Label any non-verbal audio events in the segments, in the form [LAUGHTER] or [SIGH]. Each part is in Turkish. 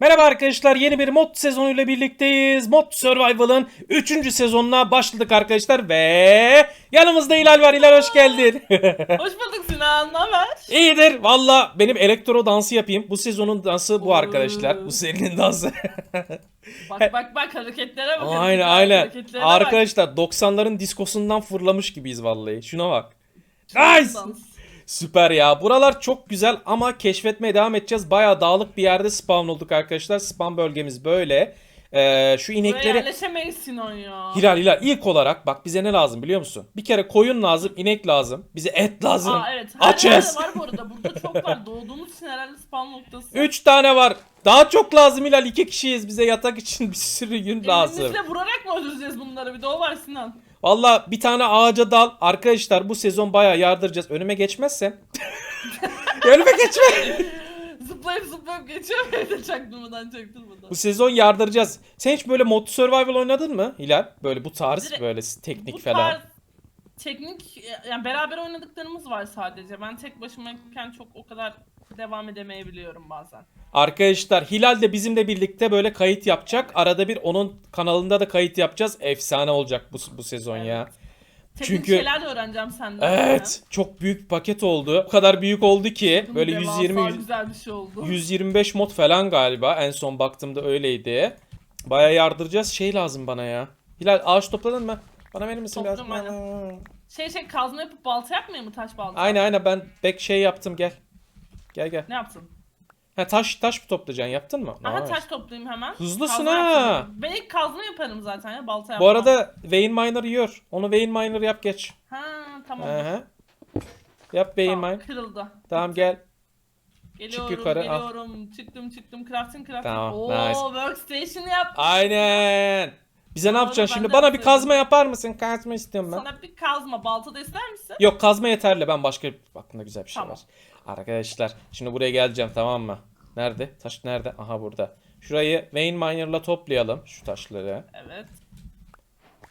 Merhaba arkadaşlar yeni bir mod sezonuyla birlikteyiz. Mod Survival'ın 3. sezonuna başladık arkadaşlar ve yanımızda Hilal var. Hilal hoş geldin. [LAUGHS] Hoş bulduk Sinan, ne haber? İyidir. Valla benim elektro dansı yapayım. Bu sezonun dansı bu arkadaşlar. Bu serinin dansı. [LAUGHS] Bak bak bak hareketlere bak. aynen aynen. hareketlere bak. Arkadaşlar 90'ların diskosundan fırlamış gibiyiz vallahi. Şuna bak. Nice. Dans. Süper ya. Buralar çok güzel ama keşfetmeye devam edeceğiz. Bayağı dağlık bir yerde spawn olduk arkadaşlar. Spawn bölgemiz böyle. Ee, şu inekleri... yerleşemeyiz Sinan ya. Hilal Hilal ilk olarak bak bize ne lazım biliyor musun? Bir kere koyun lazım, inek lazım. Bize et lazım. Aa evet. Her Açız. yerde var bu arada. Burada çok var. [LAUGHS] Doğduğumuz için herhalde spawn noktası. Üç tane var. Daha çok lazım Hilal. iki kişiyiz. Bize yatak için bir sürü gün lazım. Elimizle vurarak mı öldüreceğiz bunları? Bir de o var Sinan. Valla bir tane ağaca dal. Arkadaşlar bu sezon bayağı yardıracağız. Önüme geçmezsen. [LAUGHS] Önüme geçme. Zıplayıp zıplayıp geçiyor evde çaktırmadan çaktırmadan. Bu sezon yardıracağız. Sen hiç böyle mod survival oynadın mı Hilal? Böyle bu tarz Direkt- böyle teknik Bu falan. tarz teknik yani beraber oynadıklarımız var sadece. Ben tek başımayken çok o kadar devam edemeyebiliyorum bazen. Arkadaşlar Hilal de bizimle birlikte böyle kayıt yapacak. Arada bir onun kanalında da kayıt yapacağız. Efsane olacak bu, bu sezon ya. Teknik Çünkü- şeyler de öğreneceğim senden. Evet, çok büyük bir paket oldu. O kadar büyük oldu ki Bunun böyle devasa 120 güzel bir şey oldu. 125 mod falan galiba. En son baktığımda öyleydi. Bayağı yardıracağız. Şey lazım bana ya. Hilal ağaç topladın mı? Bana verir misin biraz? Topladım, Şey şey kazma yapıp balta yapmıyor mu taş balta? Aynen aynen ben bek şey yaptım gel. Gel gel. Ne yaptın? Ha taş taş mı toplayacaksın? Yaptın mı? Aha Nice. taş toplayayım hemen. Hızlısın Kazma ha. Ben ilk kazma yaparım zaten ya balta yapmam. Bu arada Vein Miner yiyor. Onu Vein Miner yap geç. Ha tamam. Aha. Yap Vein Tamam, Miner. kırıldı. Tamam gel. Geliyorum, yukarı, al. geliyorum. Çıktım, çıktım. Crafting, crafting. Tamam, Oo, nice. workstation yap. Aynen. Bize ne yapacaksın şimdi? Bana bir kazma yapar mısın? Kazma istiyorum ben. Sana bir kazma. Balta da ister misin? Yok kazma yeterli. Ben başka aklımda güzel bir şey Tamam. var. Arkadaşlar şimdi buraya geleceğim tamam mı? Nerede? Taş nerede? Aha burada. Şurayı Vein Miner'la toplayalım şu taşları. Evet.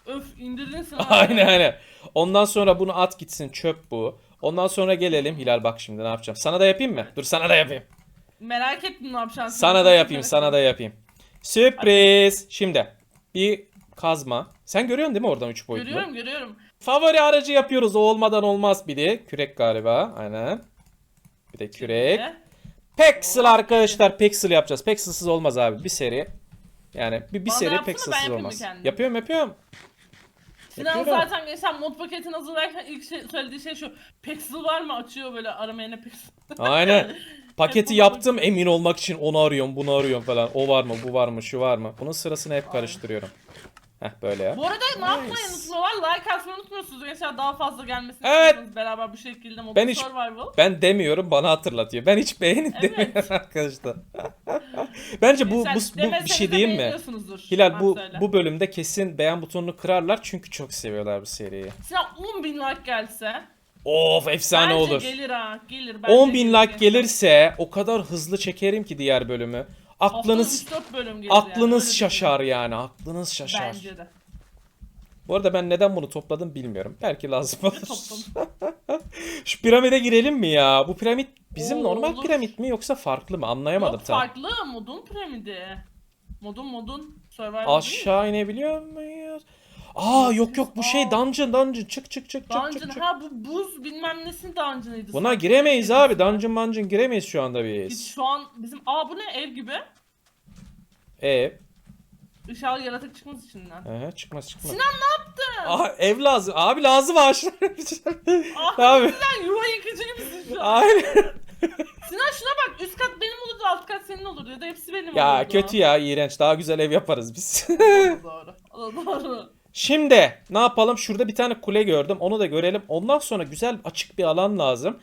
Öf indirdin sen. [LAUGHS] aynen aynen. Ondan sonra bunu at gitsin çöp bu. Ondan sonra gelelim. Hilal bak şimdi ne yapacağım. Sana da yapayım mı? Dur sana da yapayım. Merak ettim ne yapacaksın. Sana da yapayım, sana da yapayım. Sürpriz. Şimdi bir kazma. Sen görüyorsun değil mi oradan 3 boyutlu? Görüyorum görüyorum. Favori aracı yapıyoruz. O olmadan olmaz bir de. Kürek galiba. Aynen. Bir de kürek. Pexel arkadaşlar. Pexel yapacağız. Pexel'sız olmaz abi. Bir seri. Yani bir, bir Bana seri yapsana, ben Pexel'sız yapayım mı olmaz. kendim? Yapıyorum yapıyorum. Sinan Yapıyorum. zaten geçen mod paketini hazırlarken ilk şey, söylediği şey şu. Pixel var mı? Açıyor böyle aramaya ne pixel. Aynen. [LAUGHS] Paketi Hep yaptım emin olmak için onu arıyorum bunu arıyorum falan. O var mı bu var mı şu var mı? Bunun sırasını hep karıştırıyorum. Heh böyle ya. Bu arada ne yapmayı unutmuyorlar? Like atmayı unutmuyorsunuz. Gençler daha fazla gelmesini Evet. istiyorsanız beraber bu şekilde Modern Ben hiç- Survival. Ben demiyorum bana hatırlatıyor. Ben hiç beğenin Evet. demiyorum [LAUGHS] arkadaşlar. Bence bu, bu, Gençler, bu bir demeseniz şey de değil mi? beğeniyorsunuzdur. Hilal Ben bu söyle. bu bölümde kesin beğen butonunu kırarlar çünkü çok seviyorlar bu seriyi. Sinan 10 bin like gelse. Of efsane bence olur. gelir ha. Gelir. Bence 10 bin gelir like gençler. gelirse o kadar hızlı çekerim ki diğer bölümü. Aklınız Haftada 3-4 bölüm gelir yani, aklınız şaşar yani. Aklınız şaşar. Bence de. Bu arada ben neden bunu topladım bilmiyorum. Belki lazım olur. [LAUGHS] Şu piramide girelim mi ya? Bu piramit bizim Oo, normal olur. piramit mi yoksa farklı mı? Anlayamadım Yok tam. farklı modun piramidi. Modun modun Survival değil mi? Aşağı inebiliyor muyuz? Aa yok yok bu şey dungeon dungeon çık çık çık çık Dungeon çık. çık. ha bu buz bilmem nesin dungeon'ıydı. Buna sanki. giremeyiz abi. Dungeon dungeon giremeyiz şu anda Biz biz. şu an bizim aa bu ne ev gibi. E, İnşallah yaratık çıkmaz içinden. aha, çıkmaz çıkmaz. Sinan ne yaptın? Aa, ev lazım. Abi lazım ağaçlar. [LAUGHS] [LAUGHS] Ah, abi. Sen yuva yıkıcı gibisin şu an. Aynen. [LAUGHS] Sinan şuna bak üst kat benim olurdu alt kat senin olurdu ya da hepsi benim olurdu. Ya kötü ya iğrenç. Daha güzel ev yaparız biz. Doğru doğru. O da doğru. Şimdi ne yapalım? Şurada bir tane kule gördüm. Onu da görelim. Ondan sonra güzel açık bir alan lazım.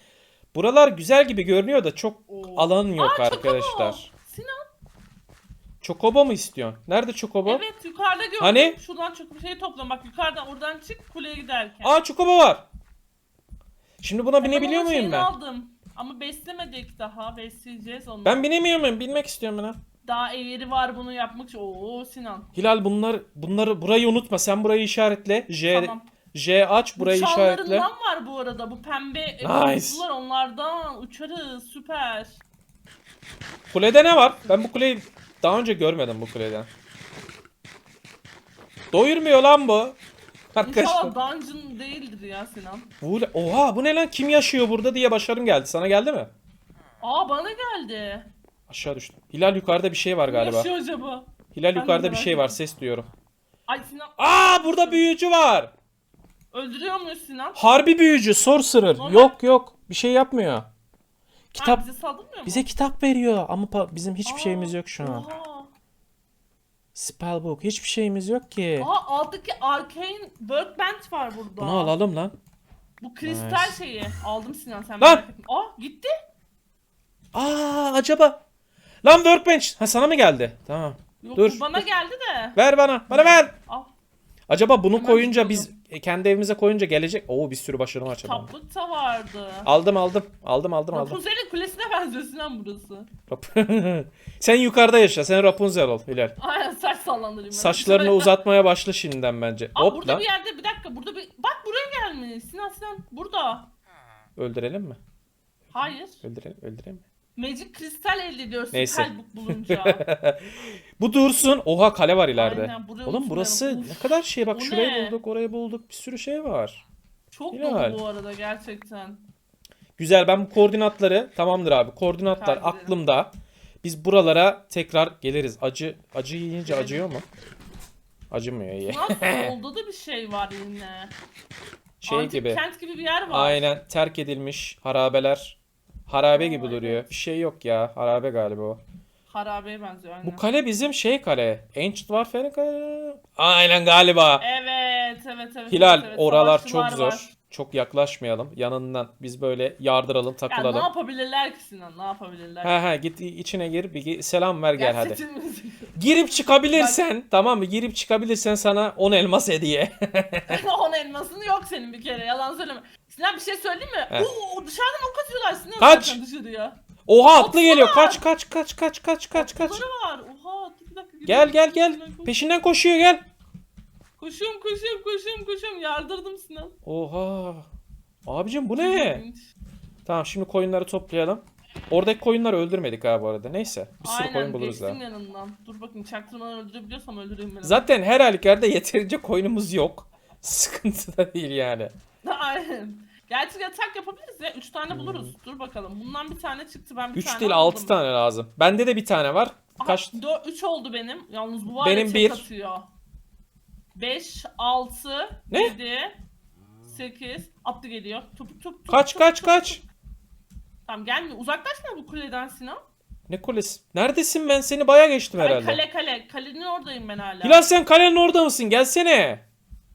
Buralar güzel gibi görünüyor da çok Oo. alan yok Aa, Chocobo. arkadaşlar. Sinan Çokobo mu istiyorsun? Nerede çokobo? evet yukarıda gördüm. Hani? Şuradan çok bir şey topla bak yukarıdan oradan çık kuleye giderken. Aa çokobo var. Şimdi buna binebiliyor muyum ben? aldım. Ama beslemedik daha. Besleyeceğiz onu. Ben binemiyor muyum? Binmek istiyorum ben. Ha. Daha eğri var bunu yapmak için. Oo Sinan. Hilal bunlar bunları burayı unutma. Sen burayı işaretle. J Tamam. J aç burayı Bu işaretle. çanlarından var bu arada. Bu pembe Nice. nice. onlardan. Uçarız. Süper. Kulede ne var? Ben bu kuleyi daha önce görmedim bu kuleden. Doyurmuyor lan bu. Arkadaşlar. İnşallah dungeon değildir ya Sinan. Bu, oha bu ne lan kim yaşıyor burada diye başarım geldi. Sana geldi mi? Aa bana geldi. Aşağı düştüm. Hilal yukarıda bir şey var galiba. yaşıyor acaba? Hilal Ben yukarıda bir merak şey var ettim. ses duyuyorum. Ay Sinan Aa burada büyücü var. öldürüyor muyuz Sinan? Harbi büyücü sorcerer. Normal. Yok yok bir şey yapmıyor. Kitap Ha, bize saldırmıyor mu? bize kitap veriyor ama pa- bizim hiçbir Aa, şeyimiz yok şu an. Oha. Spellbook hiçbir şeyimiz yok ki. Aa alttaki arcane workbench var burada. Bunu alalım lan. Bu kristal Nice. şeyi. Aldım Sinan sen Lan! merak etme. Aa gitti. Aa acaba. Lan workbench. Ha sana mı geldi? Tamam. Yok Dur, bu bana geldi de. Ver bana. Bana ver. Al. Acaba bunu Hemen koyunca biz e, kendi evimize koyunca gelecek. Oo bir sürü başarım açalım. Tabut da vardı. Aldım aldım. Aldım aldım aldım. Rapunzel'in kulesine benziyor Sinan burası. Rap- [LAUGHS] Sen yukarıda yaşa. Sen Rapunzel ol Hilal. Aynen saç sallandırayım. ben. Saçlarını uzatmaya başla şimdiden bence. Aa, Hop burada lan. bir yerde bir dakika burada bir bak buraya gelmiş Sinan Sinan burada. Öldürelim mi? Hayır. Öldürelim, öldürelim mi? Magic kristal elde ediyorsun Neyse. Bulunca. [LAUGHS] Bu dursun. Oha kale var ileride. Aynen, buraya Oğlum burası Uf, ne kadar şey bak o şurayı ne? bulduk, orayı bulduk. Bir sürü şey var. Çok Hilal. dolu bu arada gerçekten. Güzel ben bu koordinatları tamamdır abi. Koordinatlar Kaydederim. aklımda. Biz buralara tekrar geliriz. Acı acı yiyince acıyor mu? Acımıyor iyi. [LAUGHS] Solda da bir şey var yine. Şey Antik gibi. kent gibi bir yer var. Aynen terk edilmiş harabeler. Harabe gibi duruyor. Bir şey yok ya. Harabe galiba o. Harabeye benziyor aynen. Bu kale bizim şey kale. Ancient Warfare kale. Aynen galiba. Evet evet evet. Hilal evet, evet. oralar çok zor. var. Çok yaklaşmayalım. Yanından biz böyle yardıralım, Ya ne takılalım. yapabilirler ki Sinan ne yapabilirler? Ha ha git içine gir bir selam ver gel hadi. setimiz- Girip çıkabilirsen tamam mı? Girip çıkabilirsen sana 10 elmas hediye. [LAUGHS] On elmasın yok senin bir kere yalan söyleme. Sinan bir şey söyleyeyim mi? He. Oo dışarıdan ok atıyorlar Sinan Kaç? zaten dışarıya. Oha atlı geliyor. Kaç kaç kaç kaç kaç kaç kaç. Okları var. Oha dur bir dakika. Gel gel gel. Peşinden koşuyor gel. Koşuyorum koşuyorum koşuyorum koşuyorum yardırdım Sinan. Oha. Abicim bu ne? İlginç. Tamam şimdi koyunları toplayalım. Oradaki koyunları öldürmedik ha bu arada. Neyse. Bir sürü Aynen koyun buluruz daha. geçtim yanından. Dur bakayım çaktırmadan öldürebiliyorsam öldüreyim beni. Zaten her halükarda [LAUGHS] yeterince koyunumuz yok. Sıkıntı da değil yani. [LAUGHS] Aynen. Gerçi yatak yapabiliriz ya. 3 tane buluruz. Dur bakalım. Bundan bir tane çıktı ben bir 3 tane Hmm. değil 6 aldım. tane lazım. Bende de bir tane var. Kaç? 3 oldu benim. Yalnız bu var Benim ya tek bir. atıyor. 5, 6, Ne? 7, 8. Attı geliyor. Topuk topuk. Kaç topuk, kaç topuk, kaç? Tamam gelmiyor. Uzaklaşma bu kuleden Sinan. Ne kulesi? Neredesin ben seni bayağı geçtim Ay, herhalde. kale kale. Kalenin oradayım ben hala. Hilal sen kalenin orada mısın? Gelsene.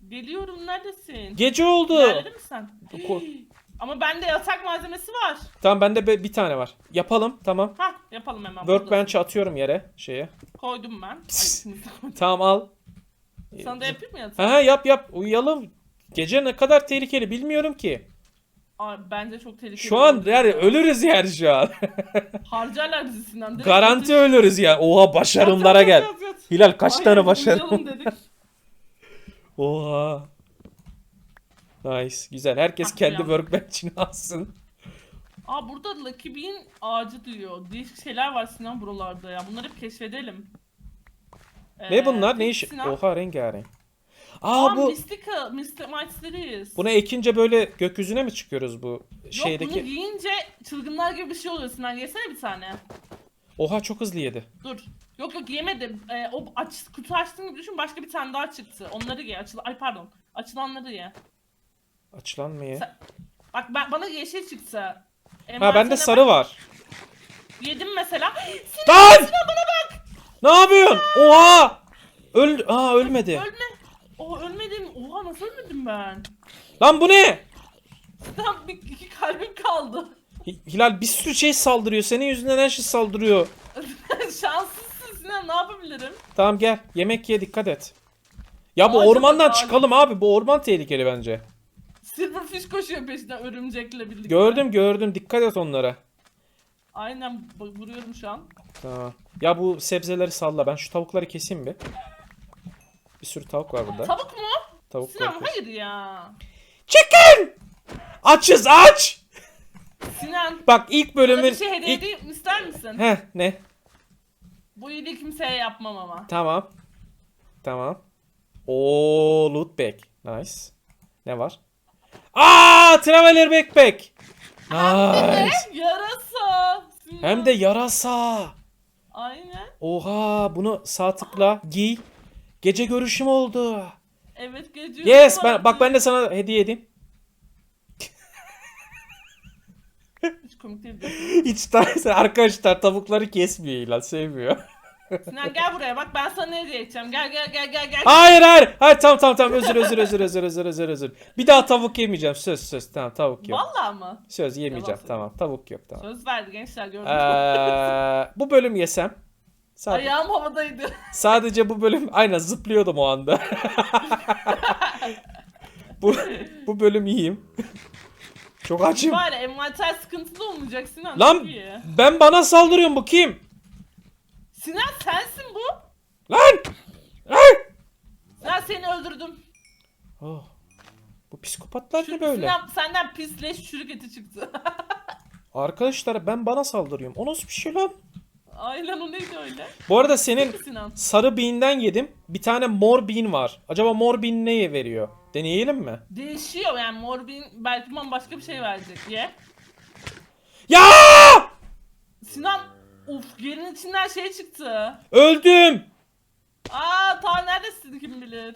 Geliyorum neredesin? Gece oldu. Nerede misin sen? Ko- [GASPS] Ama bende yatak malzemesi var. Tamam bende be- bir tane var. Yapalım tamam. Hah yapalım hemen. Workbench'ı atıyorum yere şeye. Koydum ben. Ay. Tamam al. Sana da yapayım mı yatağı? Ha ha yap yap. Uyuyalım. Gece ne kadar tehlikeli bilmiyorum ki. Ay, bence çok tehlikeli. Şu an oldu. yani ölürüz yani şu an. [LAUGHS] Harcarlar bizi Sinan. Direkt Garanti yatış- ölürüz ya. Oha başarımlara yat, gel. yat, yat. Hilal kaç Ay, tane uyuyalım başarım? dedik. Oha. Nice. Güzel. Herkes kendi workbench'ini alsın. Aa burada Lucky Bean ağacı diyor. Değişik şeyler var Sinan buralarda ya. Bunları hep keşfedelim. Ee, Ne bunlar? Ne iş? Sinan? Oha rengarenk. Aa, Aa bu Mystica, Mystic Mights'leriyiz. buna ekince böyle gökyüzüne mi çıkıyoruz bu Yok bunu şeydeki? giyince çılgınlar gibi bir şey oluyor Sinan. Yesene bir tane. Oha çok hızlı yedi. Dur. Yok yok yemedim. Ee, o aç, kutu açtığın gibi düşün başka bir tane daha çıktı. Onları ye. Açıl Ay pardon. Açılanları ye. Açılan mı ya? Sen- Bak ben, bana yeşil çıktı. Ha Envanterine bende bak. sarı var. Yedim mesela. [GASPS] Lan! Ne yapıyorsun? Oha! Öl Aa ölmedi. Ölme. Oha ölmedim. Oha nasıl ölmedim ben? Lan bu ne? Tam bir iki kalbim kaldı. Hi- Hilal bir sürü şey saldırıyor. Senin yüzünden her şey saldırıyor. [LAUGHS] Şanslısın Sinan ne yapabilirim? Tamam gel. Yemek ye dikkat et. Ya bu Acaba ormandan daha- çıkalım abi. Bu orman tehlikeli bence. Silverfish koşuyor peşinden örümcekle birlikte. Gördüm gördüm. Dikkat et onlara. Aynen bak, vuruyorum şu an. Tamam. Ya bu sebzeleri salla. Ben şu tavukları keseyim bir. Bir sürü tavuk var burada. Tavuk mu? Tavuk Sinan var. hayır ya. Chicken! Açız aç! Sinan Bak ilk sana bölümün bir şey hediye ilk... edeyim ister misin? Heh ne? Bu iyiliği kimseye yapmam ama. Tamam. Tamam. Oo loot bag. Nice. Ne var? Aa traveler backpack. Nice. Yarasa. Sinan. Hem de yarasa. Aynen. Oha bunu sağ tıkla giy. Gece görüşüm oldu. Evet gece. Yes ben bak ben de sana hediye edeyim. [LAUGHS] Hiç komik değil. de. Hiç tanesi arkadaşlar tavukları kesmiyor ilan sevmiyor. Sinan gel buraya bak ben sana ne hediye edeceğim. Gel gel gel gel gel. Hayır hayır. Hayır tamam tamam tamam özür özür özür özür özür özür özür. Bir daha tavuk yemeyeceğim söz söz tamam tavuk yok. Vallahi mı? Söz yemeyeceğim Yalan tamam tavuk yok tamam. Söz verdi gençler gördünüz mü? Ee, bu bölüm yesem. Sadece, Ayağım havadaydı. sadece bu bölüm aynen zıplıyordum o anda. [LAUGHS] bu, bu bölüm yiyeyim. Çok açım. Var envanter sıkıntılı olmayacak Sinan. Lan iyi. ben bana saldırıyorum bu kim? Sinan sensin bu. Lan! Lan! Sinan seni öldürdüm. Oh. Bu psikopatlar ne böyle? Sinan senden pisleş çürük eti çıktı. [LAUGHS] Arkadaşlar ben bana saldırıyorum. O nasıl bir şey lan? Aynen o neydi öyle? Bu arada senin Sinan. sarı bean'den yedim. Bir tane mor bean var. Acaba mor bean neye veriyor? Deneyelim mi? Değişiyor yani morbin belki başka bir şey verecek ye. Ya! Sinan uf yerin içinden şey çıktı. Öldüm. Aa ta neredesin kim bilir.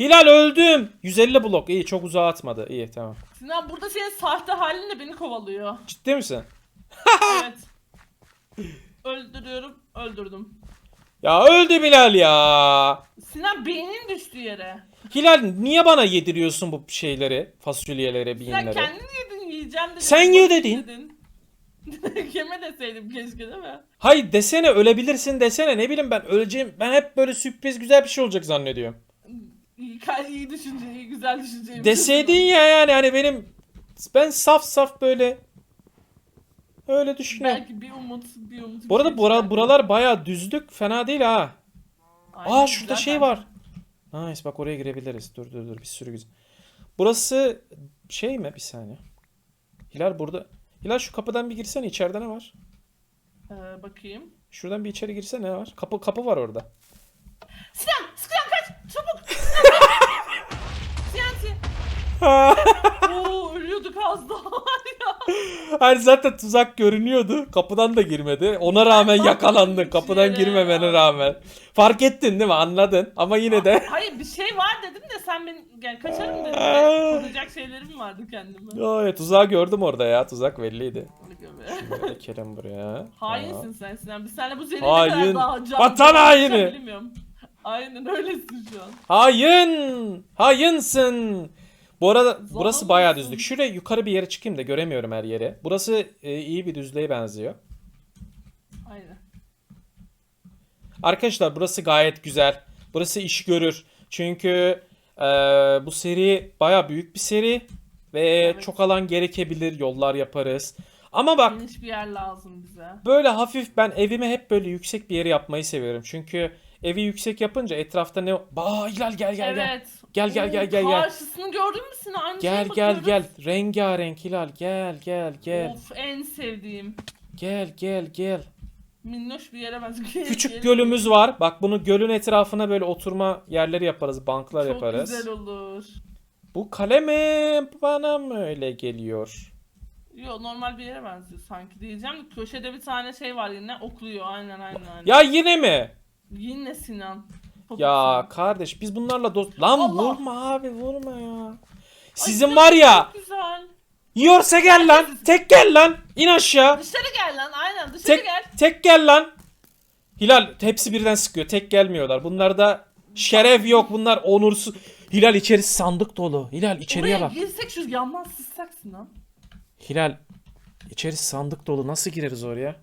Hilal öldüm. 150 blok. İyi çok uzağa atmadı. İyi tamam. Sinan burada senin sahte halinle beni kovalıyor. Ciddi misin? evet. Öldürüyorum, öldürdüm. Ya öldü Bilal ya. Sinan beynin düştü yere. Hilal niye bana yediriyorsun bu şeyleri? Fasulyeleri, Sen kendin yedin yiyeceğim dedin. [LAUGHS] Sen ye dedin. Kime deseydim keşke değil mi? Hayır desene ölebilirsin desene. Ne bileyim ben öleceğim. Ben hep böyle sürpriz güzel bir şey olacak zannediyorum. İyi, iyi düşünce, iyi güzel düşünce. Deseydin ya yani hani benim ben saf saf böyle öyle düşünüyorum. Belki bir umut, bir umut. Bu arada bura, buralar baya düzlük fena değil ha. Aynen, Aa şurada şey var. Nice bak oraya girebiliriz. Dur dur dur bir sürü güzel. Burası şey mi? Bir saniye. Hilal burada. Hilal şu kapıdan bir girsene içeride ne var? Ee, bakayım. Şuradan bir içeri girsene ne var? Kapı kapı var orada. Sinan! Sinan kaç! Çabuk! [LAUGHS] Sinan! [LAUGHS] Oo ölüyorduk az daha. Hani zaten tuzak görünüyordu. Kapıdan da girmedi. Ona rağmen yakalandın. Kapıdan girmemene rağmen. Fark ettin değil mi? Anladın. Ama yine de. Hayır bir şey var dedim de sen beni yani kaçarım dedim de koruyacak şeylerim vardı kendime. Evet tuzağı gördüm orada ya. Tuzak belliydi. Böyle Kerem buraya. Hainsin sen Sinan. Biz seninle bu zerre Hain. daha can Vatan haini. Bilmiyorum. Aynen öylesin şu an. Hain! Hainsin! Bu arada burası Zalim bayağı düzlük. Şuraya yukarı bir yere çıkayım da göremiyorum her yeri. Burası e, iyi bir düzlüğe benziyor. Aynen. Arkadaşlar burası gayet güzel. Burası iş görür. Çünkü e, bu seri bayağı büyük bir seri. Ve Evet. çok alan gerekebilir. Yollar yaparız. Ama bak Geniş bir yer lazım bize. böyle hafif ben evimi hep böyle yüksek bir yere yapmayı seviyorum. Çünkü evi yüksek yapınca etrafta ne... Aa Hilal gel gel gel. evet. Gel, gel, gel, gel, gel. Karşısını gördün mü Sinan? Aynı Gel şeye gel bakıyoruz. gel. Rengarenk Hilal gel gel gel. Of en sevdiğim. Gel gel gel. Minnoş bir yere benziyor. Küçük gölümüz var. Bak bunu gölün etrafına böyle oturma yerleri yaparız, banklar Çok yaparız. güzel olur. Bu kale mi? Bana mı öyle geliyor? Yo normal bir yere benziyor sanki diyeceğim. Köşede bir tane şey var yine okluyor aynen aynen aynen. Ya yine mi? Yine Sinan. Ya kardeş biz bunlarla dost... Lan Allah! vurma abi vurma ya. Ay, Sizin Sinan, var ya. Güzel. Yiyorsa gel lan. Tek gel lan. İn aşağı. Dışarı gel lan aynen dışarı Tek, gel. tek gel lan. Hilal hepsi birden sıkıyor. Tek gelmiyorlar. Bunlarda şeref yok. Bunlar onursuz. Hilal içerisi sandık dolu. Hilal içeriye Oraya bak. girsek şu yandan sızsak Sinan. Hilal içerisi sandık dolu. Nasıl gireriz oraya?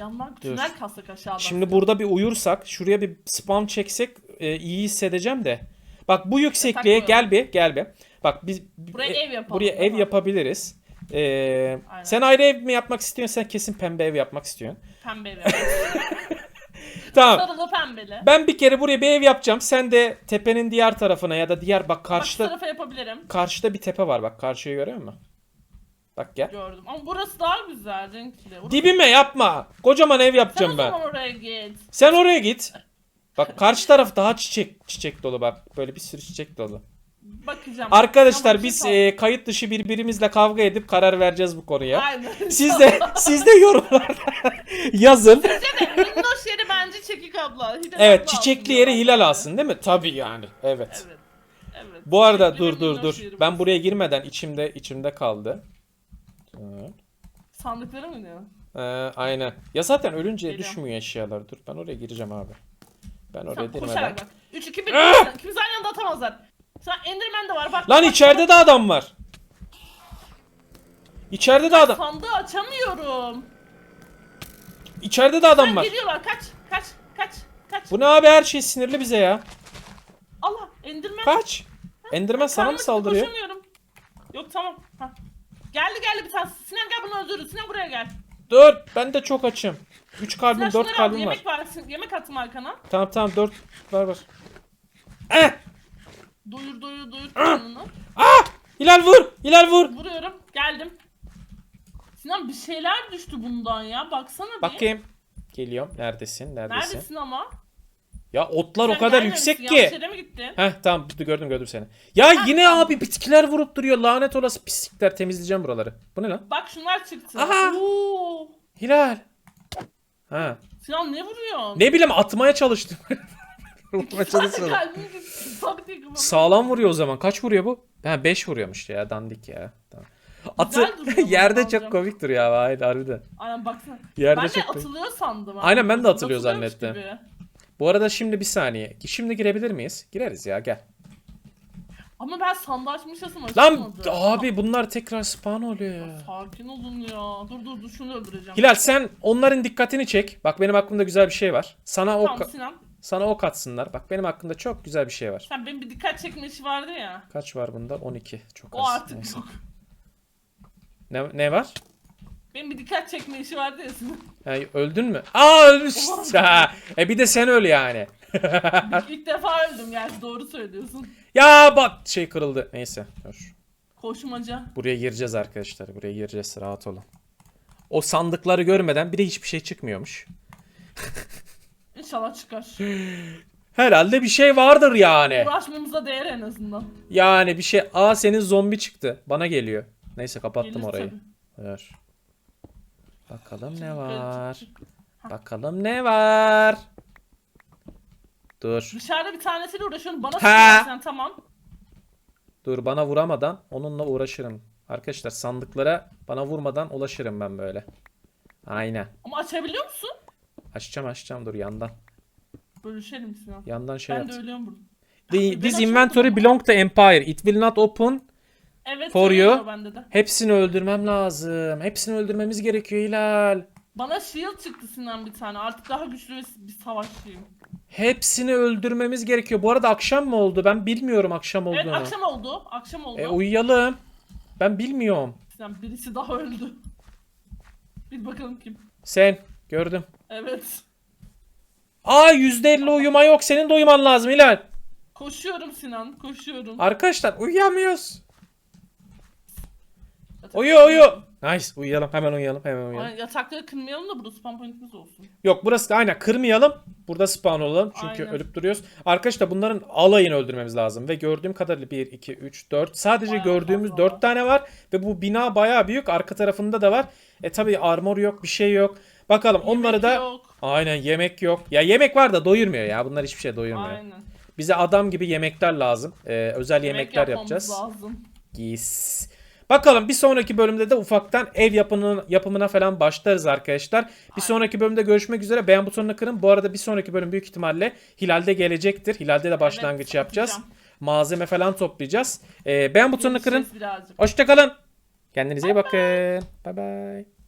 Yandan tünel kassak aşağıdan. Şimdi burada bir uyursak, şuraya bir spam çeksek e, iyi hissedeceğim de. Bak bu yüksekliğe gel bir, gel bir. Bak biz Buraya e, ev yapalım, Buraya ev yapabiliriz. Aynen. sen ayrı ev mi yapmak istiyorsun? Sen kesin pembe ev yapmak istiyorsun. Pembe ev. [LAUGHS] Tamam. Sarılı pembeli. Ben bir kere buraya bir ev yapacağım. Sen de tepenin diğer tarafına ya da diğer bak Karşı karşıda tarafa yapabilirim. karşıda bir tepe var bak. Karşıyı görüyor musun? Bak gel. Gördüm. Ama burası daha güzel renkli. Burası- Dibime yapma. Kocaman ev Sen yapacağım ben. zaman oraya git. Sen oraya git. Bak karşı taraf daha çiçek çiçek dolu bak. Böyle bir sürü çiçek dolu. Bakacağım. Arkadaşlar Tamam, biz şey e, kayıt dışı birbirimizle kavga edip karar vereceğiz bu konuya. Aynen. Siz de [LAUGHS] siz de yorumlarda [LAUGHS] yazın. Minnoş yeri bence Çekik abla. Hilal Evet abla çiçekli yeri Hilal alsın değil mi? Tabii yani. Evet. Evet. Evet. Bu arada Çiçekli dur dur dur. Ben buraya girmeden içimde içimde kaldı. Evet. Sandıkları mı diyor? Ee, aynen. Ya zaten ölünce Geliyorum. düşmüyor eşyalar. Dur ben oraya gireceğim abi. Ben oraya Tamam, koşarak bak. 3 2 1 Ah! ikimiz aynı anda atamazlar. Sen Enderman de var bak. Lan bak, içeride bak. de adam var. İçeride de adam. Sandığı açamıyorum. İçeride de adam Sen var. geliyorlar kaç kaç kaç kaç. Bu ne abi her şey sinirli bize ya. Allah Enderman. Kaç. Enderman sana mı saldırıyor? Koşamıyorum. Yok tamam. Geldi geldi bir tane. Sinan gel bunu öldürürüz. Sinan buraya gel. Dur ben de çok açım. 3 Sinan kalbim 4 şunları al. kalbim var. Yemek var. Sin- Yemek attım arkana. Tamam tamam 4 var var. Eh! Doyur doyur doyur karnını. Ah! Hilal vur! Hilal vur! Vuruyorum. Geldim. Sinan bir şeyler düştü bundan ya. Baksana bir. Bakayım. Geliyorum. Neredesin? Neredesin? Neredesin ama? Ya otlar o Sen kadar gelmemişsin, yüksek yanlış ki. yere mi gittin? Heh tamam gördüm gördüm seni. Ya yine abi bitkiler vurup duruyor. Lanet olası pislikler temizleyeceğim buraları. Bu ne lan? Bak şunlar çıktı. Aha! Oo. Hilal. Ha. Sinan ne vuruyorsun? Ne bileyim atmaya çalıştım. [LAUGHS] Vurmaya çalışıyorum. Kalbim gitti. Tak diye kafama. Sağlam vuruyor o zaman. Kaç vuruyor bu? Ha 5 vuruyormuş ya dandik ya. Tamam. Atı Güzel duruyor bu [LAUGHS] yerde çok komik duruyor ya hayır harbiden. Aynen baksana. Yerde ben de çok komik. atılıyor sandım. Aynen, ben de atılıyor Atılıyormuş zannettim. gibi. Bu arada şimdi bir saniye. Şimdi girebilir miyiz? Gireriz ya gel. Ama ben sandığı açmışasım Lan açılmadı. abi bunlar tekrar spawn oluyor ya. Sakin olun ya. Dur dur dur şunu öldüreceğim. Hilal sen onların dikkatini çek. Bak benim aklımda güzel bir şey var. Sana ok Tamam Sinan. sana ok atsınlar. Bak benim aklımda çok güzel bir şey var. Sen benim bir dikkat çekme işi vardı ya. Kaç var bunda? 12. Çok az. O artık Neyse. yok. Ne, ne var? Benim bir dikkat çekme işi vardı ya Sinan. Ha, öldün mü? Aa ölmüş. Ha, e bir de sen öl yani. İlk defa öldüm gerçi doğru söylüyorsun. Ya bak şey kırıldı. Neyse dur. Koşmaca. Buraya gireceğiz arkadaşlar. Buraya gireceğiz. Rahat olun. O sandıkları görmeden bir de hiçbir şey çıkmıyormuş. İnşallah çıkar. Herhalde bir şey vardır yani. Uğraşmamıza değer en azından. Yani bir şey. Aa senin zombi çıktı. Bana geliyor. Neyse kapattım Gelir orayı. tabii. Dur. Bakalım ne var. Bakalım ne var. Dur. Dışarıda bir tanesiyle uğraşıyorum. Bana Ha. sen tamam. Dur bana vuramadan onunla uğraşırım. Arkadaşlar sandıklara bana vurmadan ulaşırım ben böyle. Aynen. Ama açabiliyor musun? Açacağım açacağım dur yandan. Bölüşelim Sinan. Yandan şey ben de ölüyorum burada. The, Ben this açamadım inventory ama. belong to Empire. It will not open. Evet For söylüyor you. bende de. Hepsini öldürmem lazım. Hepsini öldürmemiz gerekiyor Hilal. Bana shield çıktı Sinan bir tane. Artık daha güçlü ve bir savaşçıyım. Hepsini öldürmemiz gerekiyor. Bu arada akşam mı oldu? Ben bilmiyorum akşam Evet olduğunu. akşam oldu. Akşam oldu. E uyuyalım. Ben bilmiyorum. Sinan birisi daha öldü. Bir bakalım kim. Sen gördüm. Evet. Aa %50 uyuma yok. Senin de uyuman lazım Hilal. Koşuyorum Sinan. Koşuyorum. Arkadaşlar uyuyamıyoruz. Yatak- Uyu uyu. Nice uyuyalım. Hemen uyuyalım. Hemen uyuyalım. Aynen, yatakları kırmayalım da burada spam pointimiz olsun. Yok burası da aynen kırmayalım. Burada spawn olalım. Çünkü Aynen. ölüp duruyoruz. Arkadaşlar bunların alayını öldürmemiz lazım. Ve gördüğüm kadarıyla 1, 2, 3, 4. Sadece Bayağı gördüğümüz fazla 4 var. tane var. Ve bu bina bayağı büyük. Arka tarafında da var. E tabi armor yok bir şey yok. Bakalım onları Yemek da... Yok. Aynen yemek yok. Ya yemek var da doyurmuyor ya. Bunlar hiçbir şey doyurmuyor. Aynen. Bize adam gibi yemekler lazım. Ee, özel Yemek yemekler yapmamız yapacağız. lazım. Gis. Bakalım bir sonraki bölümde de ufaktan ev yapımına, yapımına falan başlarız arkadaşlar. Bir sonraki bölümde görüşmek üzere. Beğen butonuna kırın. Bu arada bir sonraki bölüm büyük ihtimalle Hilal'de gelecektir. Hilal'de de başlangıç Evet, yapacağız. Malzeme falan toplayacağız. Ee, beğen butonuna kırın. Hoşçakalın. Kendinize iyi bakın. Bye bye.